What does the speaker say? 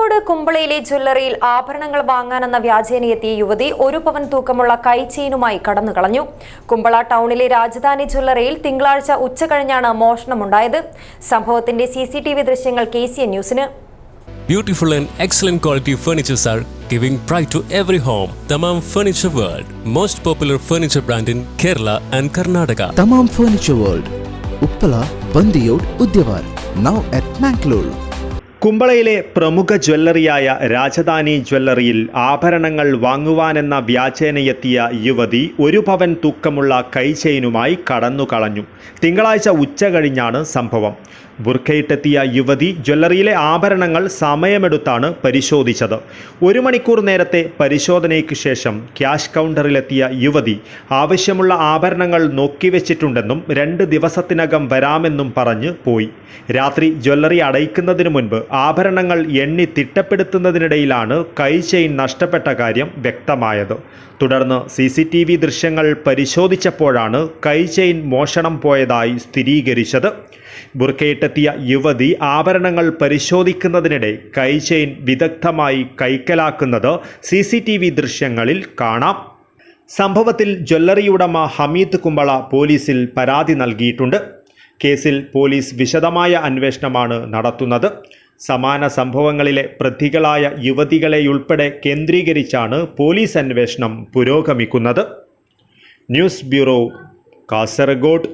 കോഴിക്കോട് കുമ്പളയിലെ ജ്വല്ലറിയിൽ ആഭരണങ്ങൾ വാങ്ങാനെന്ന വ്യാജേനയെത്തിയ യുവതി ഒരു പവൻ തൂക്കമുള്ള കൈച്ചെയിനുമായി കടന്നു കളഞ്ഞു കുമ്പള ടൗണിലെ രാജധാനി ജ്വല്ലറിയിൽ തിങ്കളാഴ്ച ഉച്ച കഴിഞ്ഞാണ് മോഷണമുണ്ടായത് സംഭവത്തിന്റെ സി സി ടി വി ദൃശ്യങ്ങൾ കെ സി എൻ ന്യൂസിന് Beautiful and excellent quality furnitures are giving pride to every home. Tamam Furniture World, most popular furniture brand in Kerala and Karnataka. Thamam furniture world Uppala Bandiyod Udyavar now at Mangalore കുമ്പളയിലെ പ്രമുഖ ജ്വല്ലറിയായ രാജധാനി ജ്വല്ലറിയിൽ ആഭരണങ്ങൾ വാങ്ങുവാനെന്ന വ്യാജേനയെത്തിയ യുവതി ഒരു പവൻ തൂക്കമുള്ള കൈചെയിനുമായി കടന്നു കളഞ്ഞു തിങ്കളാഴ്ച ഉച്ച കഴിഞ്ഞാണ് സംഭവം. ബുർക്കയിട്ടെത്തിയ യുവതി ജ്വല്ലറിയിലെ ആഭരണങ്ങൾ സമയമെടുത്താണ് പരിശോധിച്ചത്. ഒരു മണിക്കൂർ നേരത്തെ പരിശോധനയ്ക്ക് ശേഷം ക്യാഷ് കൗണ്ടറിലെത്തിയ യുവതി ആവശ്യമുള്ള ആഭരണങ്ങൾ നോക്കിവെച്ചിട്ടുണ്ടെന്നും രണ്ട് ദിവസത്തിനകം വരാമെന്നും പറഞ്ഞ് പോയി. രാത്രി ജ്വല്ലറി അടയ്ക്കുന്നതിന് മുൻപ് ആഭരണങ്ങൾ എണ്ണി തിട്ടപ്പെടുത്തുന്നതിനിടയിലാണ് കൈ ചെയിൻ നഷ്ടപ്പെട്ട കാര്യം വ്യക്തമായത്. തുടർന്ന് സി സി ടി വി ദൃശ്യങ്ങൾ പരിശോധിച്ചപ്പോഴാണ് കൈ ചെയിൻ മോഷണം പോയതായി സ്ഥിരീകരിച്ചത്. ബുർക്കയിട്ടെത്തിയ യുവതി ആഭരണങ്ങൾ പരിശോധിക്കുന്നതിനിടെ കൈചെയിൻ വിദഗ്ധമായി കൈക്കലാക്കുന്നത് സി സി ടി വി ദൃശ്യങ്ങളിൽ കാണാം. സംഭവത്തിൽ ജ്വല്ലറി ഉടമ ഹമീദ് കുമ്പള പോലീസിൽ പരാതി നൽകിയിട്ടുണ്ട്. കേസിൽ പോലീസ് വിശദമായ അന്വേഷണമാണ് നടത്തുന്നത്. സമാന സംഭവങ്ങളിലെ പ്രതികളായ യുവതികളെയുൾപ്പെടെ കേന്ദ്രീകരിച്ചാണ് പോലീസ് അന്വേഷണം പുരോഗമിക്കുന്നത്. News bureau Kasaragod.